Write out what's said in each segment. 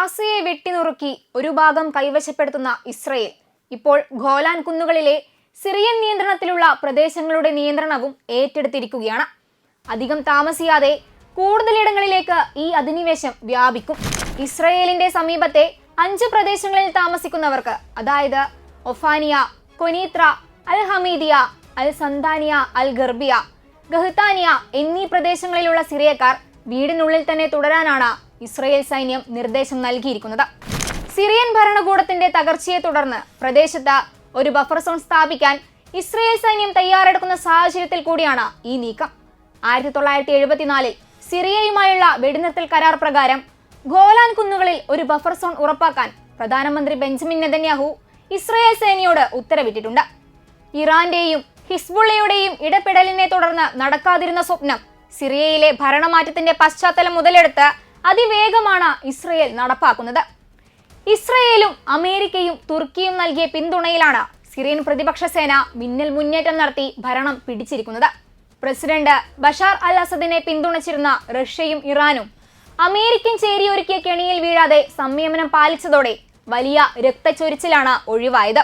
ഗാസയെ വെട്ടിനുറുക്കി ഒരു ഭാഗം കൈവശപ്പെടുത്തുന്ന ഇസ്രയേൽ. ഇപ്പോൾ ഗോലാൻ കുന്നുകളിലെ സിറിയൻ നിയന്ത്രണത്തിലുള്ള പ്രദേശങ്ങളുടെ നിയന്ത്രണവും ഏറ്റെടുത്തിരിക്കുകയാണ്. അധികം താമസിയാതെ കൂടുതലിടങ്ങളിലേക്ക് ഈ അധിനിവേശം വ്യാപിക്കും. ഇസ്രയേലിന്റെ സമീപത്തെ അഞ്ച് പ്രദേശങ്ങളിൽ താമസിക്കുന്നവർക്ക് അതായത് ഒഫാനിയ കൊനീത്ര അൽ ഹമീദിയ അൽ സന്താനിയ അൽ ഗർബിയ ഗഹ്താനിയ എന്നീ പ്രദേശങ്ങളിലുള്ള സിറിയക്കാർ വീടിനുള്ളിൽ തന്നെ തുടരാനാണ് ഇസ്രയേൽ സൈന്യം നിർദ്ദേശം നൽകിയിരിക്കുന്നത്. സിറിയൻ ഭരണകൂടത്തിന്റെ തകർച്ചയെ തുടർന്ന് പ്രദേശത്ത് ഒരു ബഫർ സോൺ സ്ഥാപിക്കാൻ ഇസ്രയേൽ സൈന്യം തയ്യാറെടുക്കുന്ന സാഹചര്യത്തിൽ കൂടിയാണ് ഈ നീക്കം. ആയിരത്തി തൊള്ളായിരത്തി എഴുപത്തിനാലിൽ സിറിയയുമായുള്ള വെടിനിർത്തൽ കരാർ പ്രകാരം ഗോലാൻ കുന്നുകളിൽ ഒരു ബഫർ സോൺ ഉറപ്പാക്കാൻ പ്രധാനമന്ത്രി ബെഞ്ചമിൻ നെതന്യാഹു ഇസ്രയേൽ സേനയോട് ഉത്തരവിട്ടിട്ടുണ്ട്. ഇറാന്റെയും ഹിസ്ബുള്ളയുടെയും ഇടപെടലിനെ തുടർന്ന് നടക്കാതിരുന്ന സ്വപ്നം സിറിയയിലെ ഭരണമാറ്റത്തിന്റെ പശ്ചാത്തലം മുതലെടുത്ത് അതിവേഗമാണ് ഇസ്രയേൽ നടപ്പാക്കുന്നത്. ഇസ്രയേലും അമേരിക്കയും തുർക്കിയും നൽകിയ പിന്തുണയിലാണ് സിറിയൻ പ്രതിപക്ഷ സേന മിന്നൽ മുന്നേറ്റം നടത്തി ഭരണം പിടിച്ചിരിക്കുന്നത്. പ്രസിഡന്റ് ബഷാർ അൽ അസദിനെ പിന്തുണച്ചിരുന്ന റഷ്യയും ഇറാനും അമേരിക്കൻ ചേരിയൊരുക്കിയ കെണിയിൽ വീഴാതെ സംയമനം പാലിച്ചതോടെ വലിയ രക്തച്ചൊരിച്ചിലാണ് ഒഴിവായത്.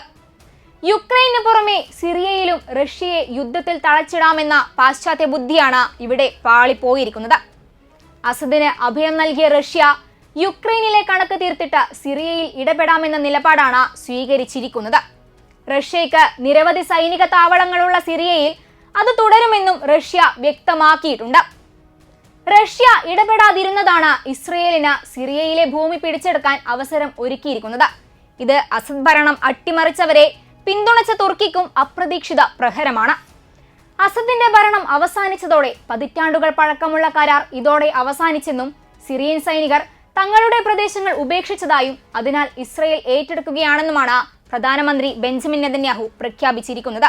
യുക്രൈന് പുറമെ സിറിയയിലും റഷ്യയെ യുദ്ധത്തിൽ തളച്ചിടാമെന്ന പാശ്ചാത്യ ബുദ്ധിയാണ് ഇവിടെ പാളിപ്പോയിരിക്കുന്നത്. അസദിന് അഭയം നൽകിയ റഷ്യ യുക്രൈനിലെ കണക്ക് തീർത്തിട്ട് സിറിയയിൽ ഇടപെടാമെന്ന നിലപാടാണ് സ്വീകരിച്ചിരിക്കുന്നത്. റഷ്യയ്ക്ക് നിരവധി സൈനിക താവളങ്ങളുള്ള സിറിയയിൽ അത് തുടരുമെന്നും റഷ്യ വ്യക്തമാക്കിയിട്ടുണ്ട്. റഷ്യ ഇടപെടാതിരുന്നതാണ് ഇസ്രയേലിന് സിറിയയിലെ ഭൂമി പിടിച്ചെടുക്കാൻ അവസരം ഒരുക്കിയിരിക്കുന്നത്. ഇത് അസദ് ഭരണം അട്ടിമറിച്ചവരെ പിന്തുണച്ച തുർക്കിക്കും അപ്രതീക്ഷിത പ്രഹരമാണ്. അസദിന്റെ ഭരണം അവസാനിച്ചതോടെ പതിറ്റാണ്ടുകൾ പഴക്കമുള്ള കരാർ ഇതോടെ അവസാനിച്ചെന്നും സിറിയൻ സൈനികർ തങ്ങളുടെ പ്രദേശങ്ങൾ ഉപേക്ഷിച്ചതായും അതിനാൽ ഇസ്രയേൽ ഏറ്റെടുക്കുകയാണെന്നുമാണ് പ്രധാനമന്ത്രി ബെഞ്ചമിൻ നെതന്യാഹു പ്രഖ്യാപിച്ചിരിക്കുന്നത്.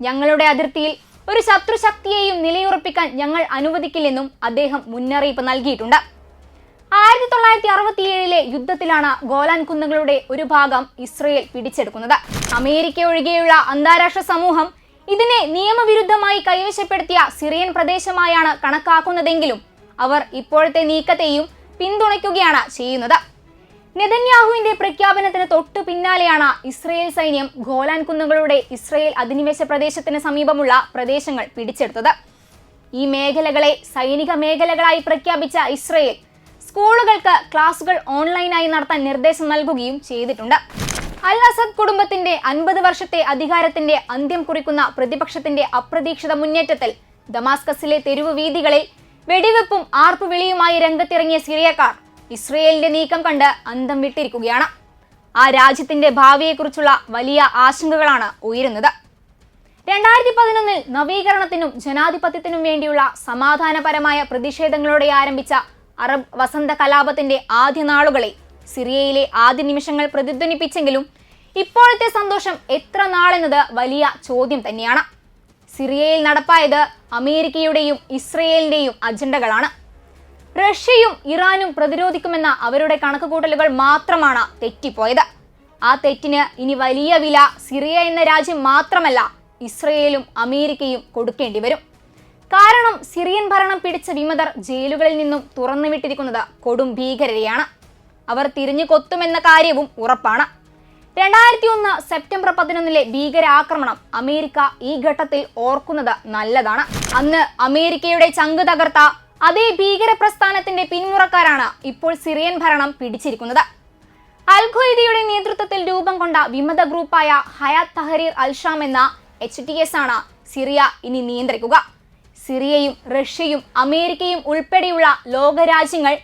ഞങ്ങളുടെ അതിർത്തിയിൽ ഒരു ശത്രുശക്തിയെയും നിലയുറപ്പിക്കാൻ ഞങ്ങൾ അനുവദിക്കില്ലെന്നും അദ്ദേഹം മുന്നറിയിപ്പ് നൽകിയിട്ടുണ്ട്. ആയിരത്തി തൊള്ളായിരത്തി അറുപത്തിയേഴിലെ യുദ്ധത്തിലാണ് ഗോലാൻ കുന്നുകളുടെ ഒരു ഭാഗം ഇസ്രയേൽ പിടിച്ചെടുക്കുന്നത്. അമേരിക്ക ഒഴികെയുള്ള അന്താരാഷ്ട്ര സമൂഹം ഇതിനെ നിയമവിരുദ്ധമായി കൈവശപ്പെടുത്തിയ സിറിയൻ പ്രദേശമായാണ് കണക്കാക്കുന്നതെങ്കിലും അവർ ഇപ്പോഴത്തെ നീക്കത്തെയും പിന്തുണയ്ക്കുകയാണ് ചെയ്യുന്നത്. നെതന്യാഹുവിന്റെ പ്രഖ്യാപനത്തിന് തൊട്ടു പിന്നാലെയാണ് ഇസ്രയേൽ സൈന്യം ഗോലാൻ കുന്നുകളുടെ ഇസ്രയേൽ അധിനിവേശ പ്രദേശത്തിന് സമീപമുള്ള പ്രദേശങ്ങൾ പിടിച്ചെടുത്തത്. ഈ മേഖലകളെ സൈനിക മേഖലകളായി പ്രഖ്യാപിച്ച ഇസ്രയേൽ സ്കൂളുകൾക്ക് ക്ലാസുകൾ ഓൺലൈനായി നടത്താൻ നിർദ്ദേശം നൽകുകയും ചെയ്തിട്ടുണ്ട്. അൽ അസദ് കുടുംബത്തിന്റെ അൻപത് വർഷത്തെ അധികാരത്തിന്റെ അന്ത്യം കുറിക്കുന്ന പ്രതിപക്ഷത്തിന്റെ അപ്രതീക്ഷിത മുന്നേറ്റത്തിൽ ദമാസ്കസിലെ തെരുവ് വീതികളിൽ വെടിവെപ്പും ആർപ്പുവിളിയുമായി രംഗത്തിറങ്ങിയ സിറിയക്കാർ ഇസ്രയേലിന്റെ നീക്കം കണ്ട് അന്തം വിട്ടിരിക്കുകയാണ്. ആ രാജ്യത്തിന്റെ ഭാവിയെക്കുറിച്ചുള്ള വലിയ ആശങ്കകളാണ് ഉയരുന്നത്. രണ്ടായിരത്തി പതിനൊന്നിൽ നവീകരണത്തിനും ജനാധിപത്യത്തിനും വേണ്ടിയുള്ള സമാധാനപരമായ പ്രതിഷേധങ്ങളോടെ ആരംഭിച്ച അറബ് വസന്ത കലാപത്തിന്റെ ആദ്യ നാളുകളെ സിറിയയിലെ ആദ്യ നിമിഷങ്ങൾ പ്രതിധ്വനിപ്പിച്ചെങ്കിലും ഇപ്പോഴത്തെ സന്തോഷം എത്ര നാളെന്നത് വലിയ ചോദ്യം തന്നെയാണ്. സിറിയയിൽ നടപ്പായത് അമേരിക്കയുടെയും ഇസ്രയേലിന്റെയും അജണ്ടകളാണ്. റഷ്യയും ഇറാനും പ്രതിരോധിക്കുമെന്ന അവരുടെ കണക്കുകൂട്ടലുകൾ മാത്രമാണ് തെറ്റിപ്പോയത്. ആ തെറ്റിന് ഇനി വലിയ വില സിറിയ എന്ന രാജ്യം മാത്രമല്ല ഇസ്രയേലും അമേരിക്കയും കൊടുക്കേണ്ടി വരും. കാരണം സിറിയൻ ഭരണം പിടിച്ച വിമതർ ജയിലുകളിൽ നിന്നും തുറന്നുവിട്ടിരിക്കുന്നത് കൊടും ഭീകരരെയാണ്. അവർ തിരിഞ്ഞു കൊത്തുമെന്ന കാര്യവും ഉറപ്പാണ്. രണ്ടായിരത്തി ഒന്ന് സെപ്റ്റംബർ പതിനൊന്നിലെ ഭീകരാക്രമണം അമേരിക്ക ഈ ഘട്ടത്തിൽ ഓർക്കുന്നത് നല്ലതാണ്. അന്ന് അമേരിക്കയുടെ ചങ്ക് തകർത്ത അതേ ഭീകര പ്രസ്ഥാനത്തിന്റെ പിന്മുറക്കാരാണ് ഇപ്പോൾ സിറിയൻ ഭരണം പിടിച്ചിരിക്കുന്നത്. അൽ ഖ്വയ്ദയുടെ നേതൃത്വത്തിൽ രൂപം കൊണ്ട വിമത ഗ്രൂപ്പായ ഹയാത്ത് തഹരീർ അൽഷാം എന്ന എച്ച് ടി എസ് ആണ് സിറിയ ഇനി നിയന്ത്രിക്കുക. സിറിയയും റഷ്യയും അമേരിക്കയും ഉൾപ്പെടെയുള്ള ലോകരാജ്യങ്ങൾ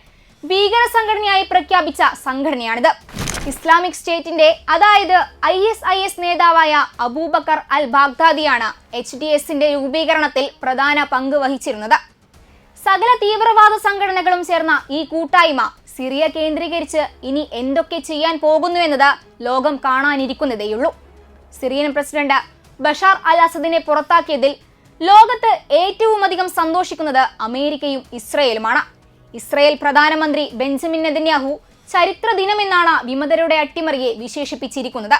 ഭീകര സംഘടനയായി പ്രഖ്യാപിച്ച സംഘടനയാണിത്. ഇസ്ലാമിക് സ്റ്റേറ്റിന്റെ അതായത് ഐ എസ് ഐ എസ് നേതാവായ അബൂബക്കർ അൽ ബാഗ്ദാദിയാണ് എച്ച് ഡി എസിന്റെ രൂപീകരണത്തിൽ പ്രധാന പങ്ക് വഹിച്ചിരുന്നത്. സകല തീവ്രവാദ സംഘടനകളും ചേർന്ന ഈ കൂട്ടായ്മ സിറിയ കേന്ദ്രീകരിച്ച് ഇനി എന്തൊക്കെ ചെയ്യാൻ പോകുന്നു എന്നത് ലോകം കാണാനിരിക്കുന്നതേയുള്ളൂ. സിറിയൻ പ്രസിഡന്റ് ബഷാർ അൽ അസദിനെ പുറത്താക്കിയതിൽ ലോകത്ത് ഏറ്റവുമധികം സന്തോഷിക്കുന്നത് അമേരിക്കയും ഇസ്രയേലുമാണ്. ഇസ്രയേൽ പ്രധാനമന്ത്രി ബെഞ്ചമിൻ നെതന്യാഹു ചരിത്ര ദിനമെന്നാണ് വിമതരുടെ അട്ടിമറിയെ വിശേഷിപ്പിച്ചിരിക്കുന്നത്.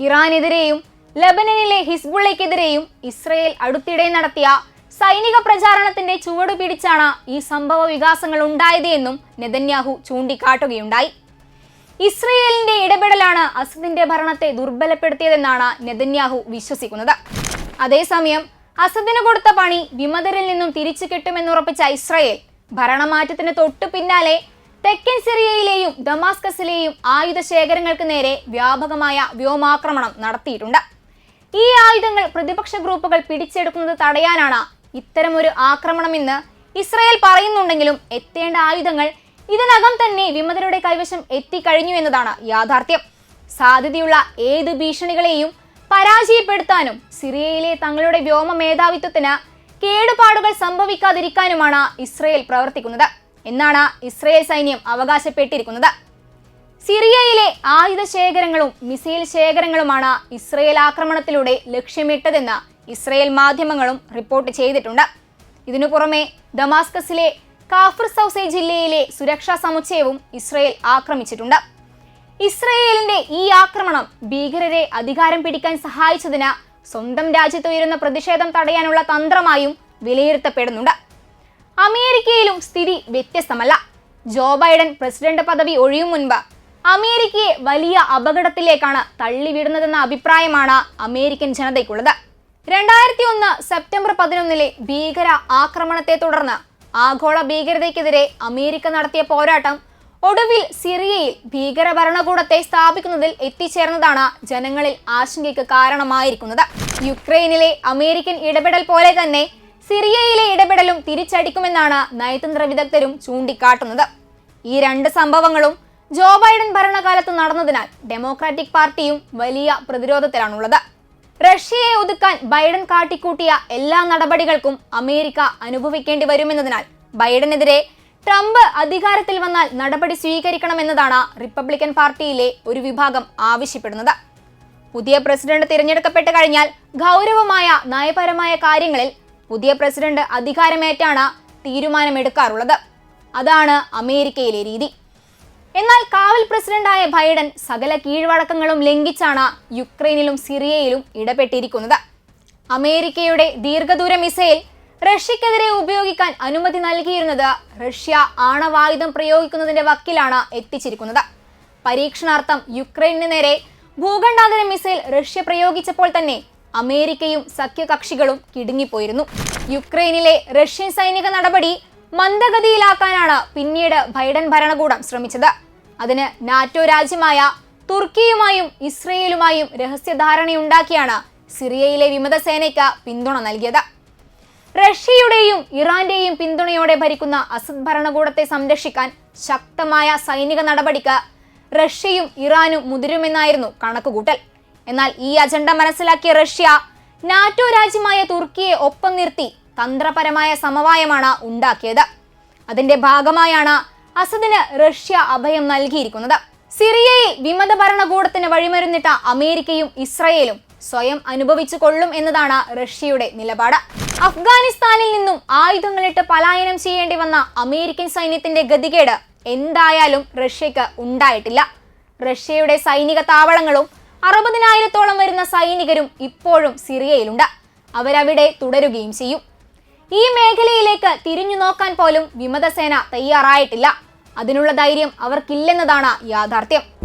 ഇറാനെതിരെയും ലബനനിലെ ഹിസ്ബുള്ളയ്ക്കെതിരെയും ഇസ്രയേൽ അടുത്തിടെ നടത്തിയ സൈനിക പ്രചാരണത്തിന്റെ ചുവട് പിടിച്ചാണ് ഈ സംഭവ വികാസങ്ങൾ ഉണ്ടായത് എന്നും നെതന്യാഹു ചൂണ്ടിക്കാട്ടുകയുണ്ടായി. ഇസ്രയേലിന്റെ ഇടപെടലാണ് അസദിന്റെ ഭരണത്തെ ദുർബലപ്പെടുത്തിയതെന്നാണ് നെതന്യാഹു വിശ്വസിക്കുന്നത്. അതേസമയം അസദിന് കൊടുത്ത പണി വിമതരിൽ നിന്നും തിരിച്ചു കിട്ടുമെന്നുറപ്പിച്ച ഇസ്രയേൽ ഭരണമാറ്റത്തിന് തൊട്ടു പിന്നാലെ തെക്കൻ സിറിയയിലെയും ദമാസ്കസിലെയും ആയുധ ശേഖരങ്ങൾക്ക് നേരെ വ്യാപകമായ വ്യോമാക്രമണം നടത്തിയിട്ടുണ്ട്. ഈ ആയുധങ്ങൾ പ്രതിപക്ഷ ഗ്രൂപ്പുകൾ പിടിച്ചെടുക്കുന്നത് തടയാനാണ് ഇത്തരമൊരു ആക്രമണമെന്ന് ഇസ്രയേൽ പറയുന്നുണ്ടെങ്കിലും എത്തേണ്ട ആയുധങ്ങൾ ഇതിനകം തന്നെ വിമതരുടെ കൈവശം എത്തിക്കഴിഞ്ഞു എന്നതാണ് യാഥാർത്ഥ്യം. സാധ്യതയുള്ള ഏത് ഭീഷണികളെയും പരാജയപ്പെടുത്താനും സിറിയയിലെ തങ്ങളുടെ വ്യോമ മേധാവിത്വത്തിന് കേടുപാടുകൾ സംഭവിക്കാതിരിക്കാനുമാണ് ഇസ്രയേൽ പ്രവർത്തിക്കുന്നത്. എന്നാണ് ഇസ്രയേൽ സൈന്യം അവകാശപ്പെട്ടിരിക്കുന്നത്. സിറിയയിലെ ആയുധ ശേഖരങ്ങളും മിസൈൽ ശേഖരങ്ങളുമാണ് ഇസ്രയേൽ ആക്രമണത്തിലൂടെ ലക്ഷ്യമിട്ടതെന്ന് ഇസ്രയേൽ മാധ്യമങ്ങളും റിപ്പോർട്ട് ചെയ്തിട്ടുണ്ട്. ഇതിനു പുറമെ ദമാസ്കസിലെ കാഫർ സൗസെ ജില്ലയിലെ സുരക്ഷാ സമുച്ചയവും ഇസ്രയേൽ ആക്രമിച്ചിട്ടുണ്ട്. ഇസ്രയേലിന്റെ ഈ ആക്രമണം ഭീകരരെ അധികാരം പിടിക്കാൻ സഹായിച്ചതിന് സ്വന്തം രാജ്യത്ത് ഉയരുന്ന പ്രതിഷേധം തടയാനുള്ള തന്ത്രമായും വിലയിരുത്തപ്പെടുന്നുണ്ട്. അമേരിക്കയിലും സ്ഥിതി വ്യത്യസ്തമല്ല. ജോ ബൈഡൻ പ്രസിഡന്റ് പദവി ഒഴിയും മുൻപ് അമേരിക്കയെ വലിയ അപകടത്തിലേക്കാണ് തള്ളിവിടുന്നതെന്ന അഭിപ്രായമാണ് അമേരിക്കൻ ജനതയ്ക്കുള്ളത്. രണ്ടായിരത്തി ഒന്ന് സെപ്റ്റംബർ പതിനൊന്നിലെ ഭീകര ആക്രമണത്തെ തുടർന്ന് ആഗോള ഭീകരതയ്ക്കെതിരെ അമേരിക്ക നടത്തിയ പോരാട്ടം ഒടുവിൽ സിറിയയിൽ ഭീകര ഭരണകൂടത്തെ സ്ഥാപിക്കുന്നതിൽ എത്തിച്ചേർന്നതാണ് ജനങ്ങളിൽ ആശങ്കയ്ക്ക് കാരണമായിരിക്കുന്നത്. യുക്രൈനിലെ അമേരിക്കൻ ഇടപെടൽ പോലെ തന്നെ സിറിയയിലെ ഇടപെടലും തിരിച്ചടിക്കുമെന്നാണ് നയതന്ത്ര വിദഗ്ധരും ചൂണ്ടിക്കാട്ടുന്നത്. ഈ രണ്ട് സംഭവങ്ങളും ജോ ബൈഡൻ ഭരണകാലത്ത് നടന്നതിനാൽ ഡെമോക്രാറ്റിക് പാർട്ടിയും വലിയ പ്രതിരോധത്തിലാണുള്ളത്. റഷ്യയെ ഒതുക്കാൻ ബൈഡൻ കാട്ടിക്കൂട്ടിയ എല്ലാ നടപടികൾക്കും അമേരിക്ക അനുഭവിക്കേണ്ടി വരുമെന്നതിനാൽ ബൈഡനെതിരെ ട്രംപ് അധികാരത്തിൽ വന്നാൽ നടപടി സ്വീകരിക്കണമെന്നതാണ് റിപ്പബ്ലിക്കൻ പാർട്ടിയിലെ ഒരു വിഭാഗം ആവശ്യപ്പെടുന്നത്. പുതിയ പ്രസിഡന്റ് തിരഞ്ഞെടുക്കപ്പെട്ട് കഴിഞ്ഞാൽ ഗൗരവമായ നയപരമായ കാര്യങ്ങളിൽ പുതിയ പ്രസിഡന്റ് അധികാരമേറ്റാണ് തീരുമാനമെടുക്കാറുള്ളത്. അതാണ് അമേരിക്കയിലെ രീതി. എന്നാൽ കാവൽ പ്രസിഡന്റായ ബൈഡൻ സകല കീഴ്വഴക്കങ്ങളും ലംഘിച്ചാണ് യുക്രൈനിലും സിറിയയിലും ഇടപെട്ടിരിക്കുന്നത്. അമേരിക്കയുടെ ദീർഘദൂര മിസൈൽ റഷ്യക്കെതിരെ ഉപയോഗിക്കാൻ അനുമതി നൽകിയിരുന്നത് റഷ്യ ആണവായുധം പ്രയോഗിക്കുന്നതിന്റെ വക്കിലാണ് എത്തിച്ചിരിക്കുന്നത്. പരീക്ഷണാർത്ഥം യുക്രൈനു നേരെ ഭൂഖണ്ഡാന്തര മിസൈൽ റഷ്യ പ്രയോഗിച്ചപ്പോൾ തന്നെ അമേരിക്കയും സഖ്യകക്ഷികളും കിടുങ്ങിപ്പോയിരുന്നു. യുക്രൈനിലെ റഷ്യൻ സൈനിക നടപടി മന്ദഗതിയിലാക്കാനാണ് പിന്നീട് ബൈഡൻ ഭരണകൂടം ശ്രമിച്ചത്. അതിന് നാറ്റോ രാജ്യമായ തുർക്കിയുമായും ഇസ്രയേലുമായും രഹസ്യധാരണയുണ്ടാക്കിയാണ് സിറിയയിലെ വിമതസേനയ്ക്ക് പിന്തുണ നൽകിയത്. റഷ്യയുടെയും ഇറാന്റെയും പിന്തുണയോടെ ഭരിക്കുന്ന അസദ് ഭരണകൂടത്തെ സംരക്ഷിക്കാൻ ശക്തമായ സൈനിക നടപടിക്ക് റഷ്യയും ഇറാനും മുതിരുമെന്നായിരുന്നു കണക്കുകൂട്ടൽ. എന്നാൽ ഈ അജണ്ട മനസ്സിലാക്കിയ റഷ്യ നാറ്റോ രാജ്യമായ തുർക്കിയെ ഒപ്പം നിർത്തി തന്ത്രപരമായ സമവായമാണ് ഉണ്ടാക്കിയത്. അതിന്റെ ഭാഗമായാണ് അസദിന് റഷ്യ അഭയം നൽകിയിരിക്കുന്നത്. സിറിയയിൽ വിമത ഭരണകൂടത്തിന് വഴിമരുന്നിട്ട അമേരിക്കയും ഇസ്രയേലും സ്വയം അനുഭവിച്ചു കൊള്ളും എന്നതാണ് റഷ്യയുടെ നിലപാട്. അഫ്ഗാനിസ്ഥാനിൽ നിന്നും ആയുധങ്ങളിട്ട് പലായനം ചെയ്യേണ്ടി വന്ന അമേരിക്കൻ സൈന്യത്തിന്റെ ഗതികേട് എന്തായാലും റഷ്യക്ക് ഉണ്ടായിട്ടില്ല. റഷ്യയുടെ സൈനിക താവളങ്ങളും അറുപതിനായിരത്തോളം വരുന്ന സൈനികരും ഇപ്പോഴും സിറിയയിലുണ്ട്. അവരവിടെ തുടരുകയും ചെയ്യും. ഈ മേഖലയിലേക്ക് തിരിഞ്ഞു നോക്കാൻ പോലും വിമതസേന തയ്യാറായിട്ടില്ല. അതിനുള്ള ധൈര്യം അവർക്കില്ലെന്നതാണ് യാഥാർത്ഥ്യം.